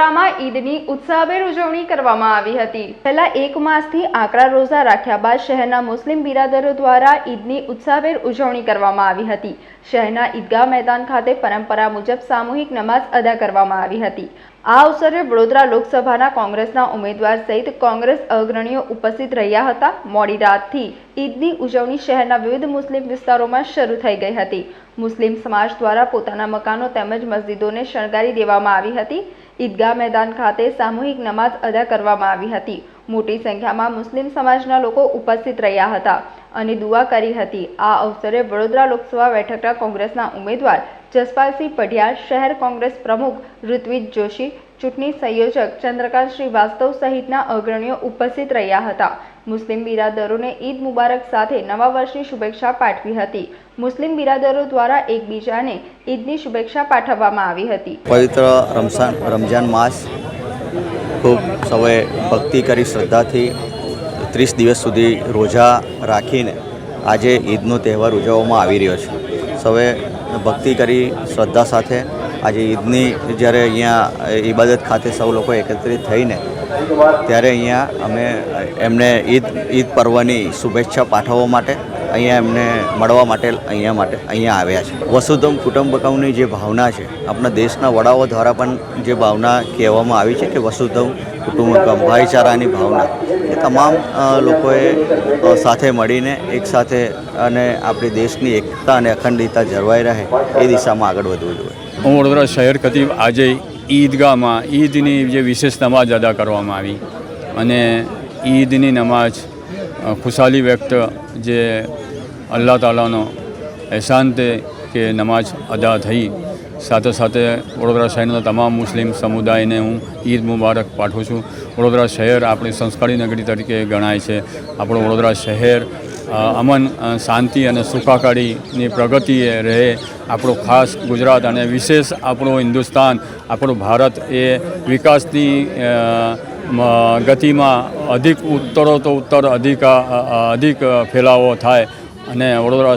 વડોદરામાં ઈદની ઉત્સાહભેર ઉજવણી કરવામાં આવી હતી. છેલ્લા એક માસથી આકરા રોઝા રાખ્યા બાદ શહેરના મુસ્લિમ બિરાદરો દ્વારા ઈદની ઉત્સાહભેર ઉજવણી કરવામાં આવી હતી. શહેરના ઈદગાહ મેદાન ખાતે પરંપરા મુજબ સામૂહિક નમાઝ અદા કરવામાં આવી હતી. આ અવસરે વડોદરા લોકસભાના કોંગ્રેસના ઉમેદવાર સહિત કોંગ્રેસ અગ્રણીઓ ઉપસ્થિત રહ્યા હતા. મોડી રાતથી ઈદની ઉજવણી શહેરના વિવિધ મુસ્લિમ વિસ્તારોમાં શરૂ થઈ ગઈ હતી. મુસ્લિમ સમાજ દ્વારા પોતાના મકાનો તેમજ મસ્જિદોને શણગારી દેવામાં આવી હતી. ઈદગાહ મેદાન ખાતે સામૂહિક નમાઝ અદા કરવામાં આવી હતી. મોટી સંખ્યામાં મુસ્લિમ સમાજના લોકો ઉપસ્થિત રહ્યા હતા અને દુઆ કરી હતી. આ અવસરે વડોદરા લોકસભા બેઠકના કોંગ્રેસના ઉમેદવાર જસપાલસિંહ પઢિયાર, શહેર કોંગ્રેસ પ્રમુખ ઋત્વિજ જોશી, ચૂંટણી સંયોજક ચંદ્રકાંત શ્રીવાસ્તવ સહિતના અગ્રણીઓ ઉપસ્થિત રહ્યા હતા. મુસ્લિમ બિરાદરોને ઈદ મુબારક સાથે નવા વર્ષની શુભેચ્છા પાઠવી હતી. મુસ્લિમ બિરાદરો દ્વારા એકબીજાને ઈદની શુભેચ્છા પાઠવવામાં આવી હતી. પવિત્ર રમઝાન રમઝાન માસ ખૂબ સૌએ ભક્તિ કરી, શ્રદ્ધાથી ત્રીસ દિવસ સુધી રોજા રાખીને આજે ઈદનો તહેવાર ઉજવવામાં આવી રહ્યો છે. સૌએ ભક્તિ કરી, શ્રદ્ધા સાથે આજે ઈદની જ્યારે અહીંયા ઈબાદત ખાતે સૌ લોકો એકત્રિત થઈને ત્યારે અહીંયા અમે, એમને ઈદ ઈદ પર્વની શુભેચ્છા પાઠવવા માટે, અહીંયા એમને મળવા માટે, અહીંયા માટે, અહીંયા આવ્યા છે. વસુધમ કુટુંબકમની જે ભાવના છે, આપણા દેશના વડાઓ દ્વારા પણ જે ભાવના કહેવામાં આવી છે કે વસુધમ કુટુંબકમ, ભાઈચારાની ભાવના, એ તમામ લોકોએ સાથે મળીને એકસાથે અને આપણી દેશની એકતા અને અખંડિતતા જળવાઈ રહે, એ દિશામાં આગળ વધવું જોઈએ. હું વડોદરા શહેર ખતીબ આજે ઈદગાહમાં, ઈદની જે વિશેષ નમાજ અદા કરવામાં આવી. અને ઈદની નમાજ ખુશાલી વ્યક્ત જે અલ્લાહ તાલાનો એહસાન તે કે નમાજ અદા થઈ. સાથે સાથે વડોદરા શહેરના તમામ મુસ્લિમ સમુદાયને હું ઈદ મુબારક પાઠવું છું. વડોદરા શહેર આપણી સંસ્કારી નગરી તરીકે ગણાય છે. આપણું વડોદરા શહેર અમન શાંતિ અને સુખાકારીની પ્રગતિએ રહે આપણું ખાસ ગુજરાત અને વિશેષ આપણું હિન્દુસ્તાન, આપણું ભારત એ વિકાસની ગતિમાં અધિક ઉત્તરો તો ઉત્તર અધિક અધિક ફેલાવો થાય અને વડોદરા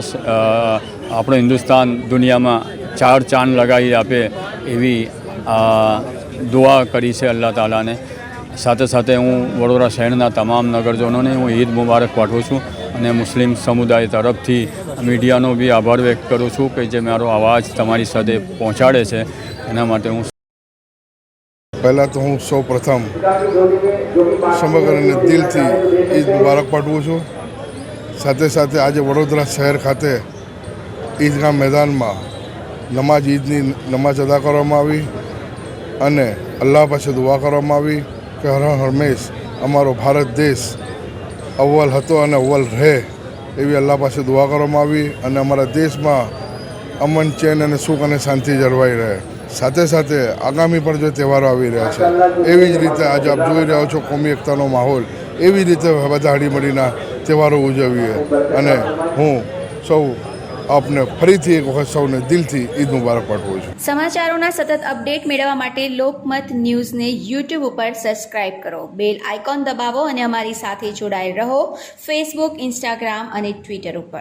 આપણું હિન્દુસ્તાન દુનિયામાં ચાર ચાંદ લગાવી આપે એવી દુઆ કરી છે અલ્લાહ તાલાને. સાથે સાથે હું વડોદરા શહેરના તમામ નગરજનોને હું ઈદ મુબારક પાઠવું છું. અને મુસ્લિમ સમુદાય તરફથી મીડિયાનો બી આભાર વ્યક્ત કરું છું કે જે મારો અવાજ તમારી સાથે પહોંચાડે છે. એના માટે હું પહેલાં તો હું સૌ પ્રથમ સમગ્રને દિલથી ઈદ મુબારક પાઠવું છું. સાથે સાથે આજે વડોદરા શહેર ખાતે ઈદગાહ મેદાનમાં નમાજ ઈદની નમાજ અદા કરવામાં આવી અને અલ્લાહ પાસે દુઆ કરવામાં આવી કે હર હંમેશ અમારો ભારત દેશ અવ્વલ હતો અને અવ્વલ રહે, એવી અલ્લાહ પાસે દુઆ કરવામાં આવી અને અમારા દેશમાં અમન, ચેન અને સુખ અને શાંતિ જળવાઈ રહે. સાથે સાથે આગામી પણ જે તહેવારો આવી રહ્યા છે, એવી જ રીતે આજે આપ જોઈ રહ્યા છો કોમી એકતાનો માહોલ, એવી રીતે બધા હળીમળીના તહેવારો ઉજવીએ. અને હું સૌ આપને ફરીથી એક વખત સૌને દિલથી ઈદ મુબારક પાઠવું છું. સમાચારોના સતત અપડેટ મેળવવા માટે લોકમત ન્યૂઝને યુટ્યુબ ઉપર સબસ્ક્રાઇબ કરો. બેલ આઇકોન દબાવો અને અમારી સાથે જોડાયેલ રહો ફેસબુક, ઇન્સ્ટાગ્રામ અને ટ્વિટર ઉપર.